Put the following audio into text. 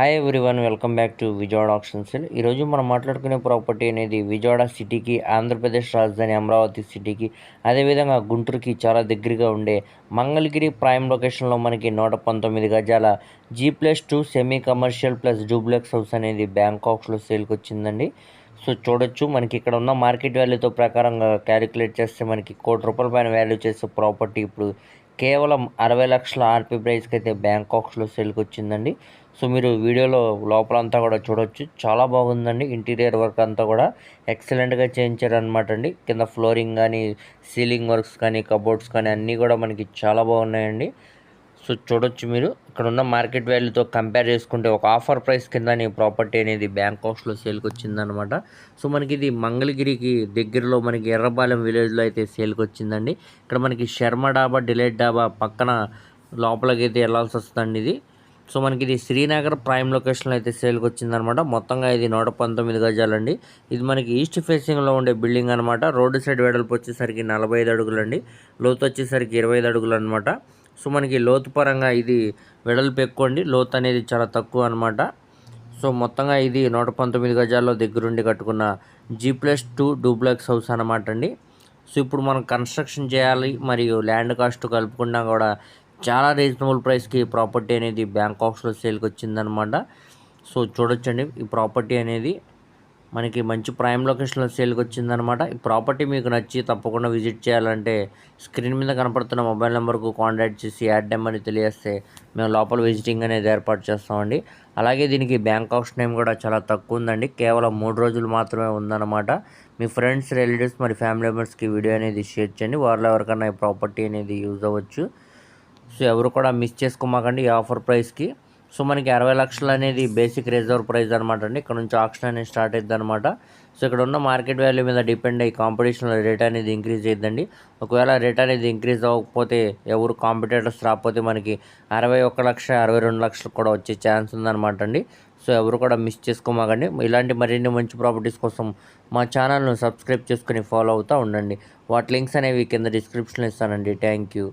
Hi everyone welcome back to Vijayawada options ఈరోజు మనం మాట్లాడుకునే ప్రాపర్టీ అనేది విజయవాడ సిటీకి ఆంధ్రప్రదేశ్ రాజధాని అమరావతి సిటీకి అదేవిధంగా గుంటూరుకి చాలా దగ్గరగా ఉండే మంగళగిరి ప్రైమ్ లొకేషన్లో మనకి నూట పంతొమ్మిది గజాల G plus two semi commercial plus duplex house అనేది బ్యాంకాక్స్లో సేల్కి వచ్చిందండి. సో చూడొచ్చు మనకి ఇక్కడ ఉన్న మార్కెట్ వాల్యూతో ప్రకారంగా క్యాలిక్యులేట్ చేస్తే మనకి కోటి రూపాయల పైన వాల్యూ చేసే ప్రాపర్టీ ఇప్పుడు కేవలం అరవై లక్షల ఆర్పీ ప్రైస్కి అయితే బ్యాంకాక్స్లో సేల్కి వచ్చిందండి సో మీరు వీడియోలో లోపలంతా కూడా చూడొచ్చు. చాలా బాగుందండి. ఇంటీరియర్ వర్క్ అంతా కూడా ఎక్సలెంట్గా చేయించారనమాట అండి కింద ఫ్లోరింగ్ కానీ సీలింగ్ వర్క్స్ కానీ కబోర్డ్స్ కానీ అన్నీ కూడా మనకి చాలా బాగున్నాయండి. సో చూడొచ్చు మీరు. ఇక్కడ ఉన్న మార్కెట్ వాల్యూతో కంపేర్ చేసుకుంటే ఒక ఆఫర్ ప్రైస్ కింద నీ ప్రాపర్టీ అనేది బ్యాంకాక్స్లో సేల్కి వచ్చిందనమాట సో మనకి ఇది మంగళగిరికి దగ్గరలో మనకి ఎర్రపాలెం విలేజ్లో అయితే సేల్కి వచ్చిందండి. ఇక్కడ మనకి శర్మ డాబా డిలైట్ డాబా పక్కన లోపలికి అయితే వెళ్ళాల్సి వస్తుందండి ఇది. సో మనకి ఇది శ్రీనగర్ ప్రైమ్ లొకేషన్లో అయితే సేల్కి వచ్చిందనమాట మొత్తంగా ఇది నూట పంతొమ్మిది గజాలండి. ఇది మనకి ఈస్ట్ ఫేసింగ్లో ఉండే బిల్డింగ్ అనమాట రోడ్డు సైడ్ వెడల్పు వచ్చేసరికి నలభై ఐదు అడుగులండి. లోతు వచ్చేసరికి ఇరవై ఐదు అడుగులు అనమాట సో మనకి లోతు పరంగా ఇది వెడల్పు ఎక్కువండి. లోతు అనేది చాలా తక్కువ అనమాట సో మొత్తంగా ఇది నూట పంతొమ్మిది గజాల్లో దగ్గరుండి కట్టుకున్న G plus two duplex house అనమాట అండి. సో ఇప్పుడు మనం కన్స్ట్రక్షన్ చేయాలి మరియు ల్యాండ్ కాస్ట్ కలుపుకున్నా కూడా చాలా రీజనబుల్ ప్రైస్కి ప్రాపర్టీ అనేది బ్యాంకాక్స్లో సేల్కి వచ్చిందనమాట సో చూడొచ్చండి ఈ ప్రాపర్టీ అనేది. మనకి మంచి ప్రైమ్ లొకేషన్లో సేల్కి వచ్చిందనమాట ఈ ప్రాపర్టీ మీకు నచ్చి తప్పకుండా విజిట్ చేయాలంటే స్క్రీన్ మీద కనపడుతున్న మొబైల్ నెంబర్కు కాంటాక్ట్ చేసి యాడ్ నెంబర్ని తెలియజేస్తే మేము లోపల విజిటింగ్ అనేది ఏర్పాటు చేస్తామండి. అలాగే దీనికి బ్యాంక్ ఆఫ్ నేమ్ కూడా చాలా తక్కువ ఉందండి. కేవలం మూడు రోజులు మాత్రమే ఉందన్నమాట. మీ ఫ్రెండ్స్ రిలేటివ్స్ మరి ఫ్యామిలీ మెంబర్స్కి వీడియో అనేది షేర్ చేయండి. వారిలో ఎవరికైనా ఈ ప్రాపర్టీ అనేది యూజ్ అవ్వచ్చు. సో ఎవరు కూడా మిస్ చేసుకోమాకండి ఈ ఆఫర్ ప్రైస్కి సో మనకి అరవై లక్షలు అనేది బేసిక్ రిజర్వ్ ప్రైస్ అనమాట అండి. ఇక్కడ నుంచి ఆప్షన్ అనేది స్టార్ట్ అవుతుంది అనమాట సో ఇక్కడ ఉన్న మార్కెట్ వాల్యూ మీద డిపెండ్ అయ్యి కాంపిటీషన్లో రేట్ అనేది ఇంక్రీజ్ అయ్యిందండి ఒకవేళ రేట్ అనేది ఇంక్రీజ్ అవ్వకపోతే ఎవరు కాంపిటేటర్స్ రాకపోతే మనకి అరవై ఒక్క లక్ష అరవై రెండు లక్షలు కూడా వచ్చే ఛాన్స్ ఉందన్నమాట అండి. సో ఎవరు కూడా మిస్ చేసుకోమాకండి. ఇలాంటి మరిన్ని మంచి ప్రాపర్టీస్ కోసం మా ఛానల్ను సబ్స్క్రైబ్ చేసుకుని ఫాలో అవుతూ ఉండండి. వాటి లింక్స్ అనేవి కింద డిస్క్రిప్షన్లో ఇస్తానండి. Thank you